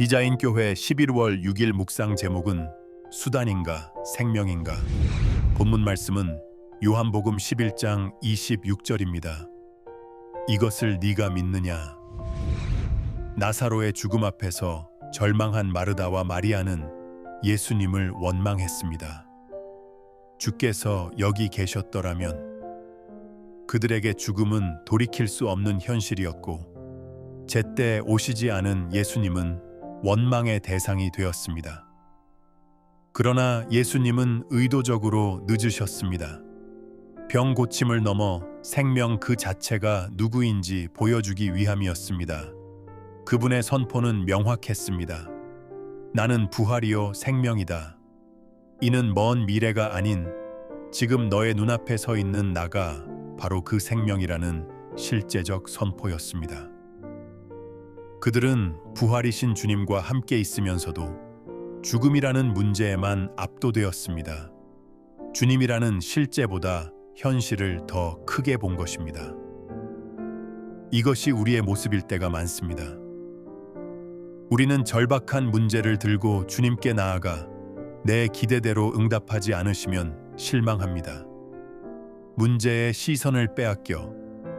디자인 교회 11월 6일 묵상 제목은 수단인가 생명인가. 본문 말씀은 요한복음 11장 26절입니다. 이것을 네가 믿느냐? 나사로의 죽음 앞에서 절망한 마르다와 마리아는 예수님을 원망했습니다. 주께서 여기 계셨더라면 그들에게 죽음은 돌이킬 수 없는 현실이었고 제때 오시지 않은 예수님은 원망의 대상이 되었습니다. 그러나 예수님은 의도적으로 늦으셨습니다. 병 고침을 넘어 생명 그 자체가 누구인지 보여주기 위함이었습니다. 그분의 선포는 명확했습니다. 나는 부활이요 생명이다. 이는 먼 미래가 아닌 지금 너의 눈앞에 서 있는 나가 바로 그 생명이라는 실제적 선포였습니다. 그들은 부활이신 주님과 함께 있으면서도 죽음이라는 문제에만 압도되었습니다. 주님이라는 실제보다 현실을 더 크게 본 것입니다. 이것이 우리의 모습일 때가 많습니다. 우리는 절박한 문제를 들고 주님께 나아가 내 기대대로 응답하지 않으시면 실망합니다. 문제의 시선을 빼앗겨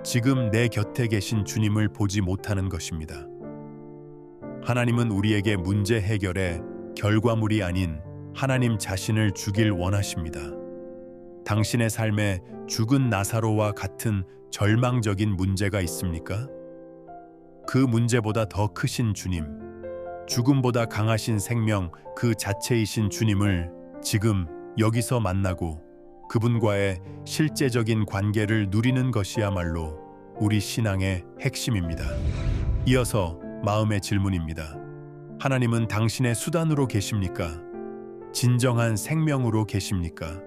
지금 내 곁에 계신 주님을 보지 못하는 것입니다. 하나님은 우리에게 문제 해결의 결과물이 아닌 하나님 자신을 주길 원하십니다. 당신의 삶에 죽은 나사로와 같은 절망적인 문제가 있습니까? 그 문제보다 더 크신 주님, 죽음보다 강하신 생명 그 자체이신 주님을 지금 여기서 만나고 그분과의 실제적인 관계를 누리는 것이야말로 우리 신앙의 핵심입니다. 이어서 마음의 질문입니다. 하나님은 당신의 수단으로 계십니까? 진정한 생명으로 계십니까?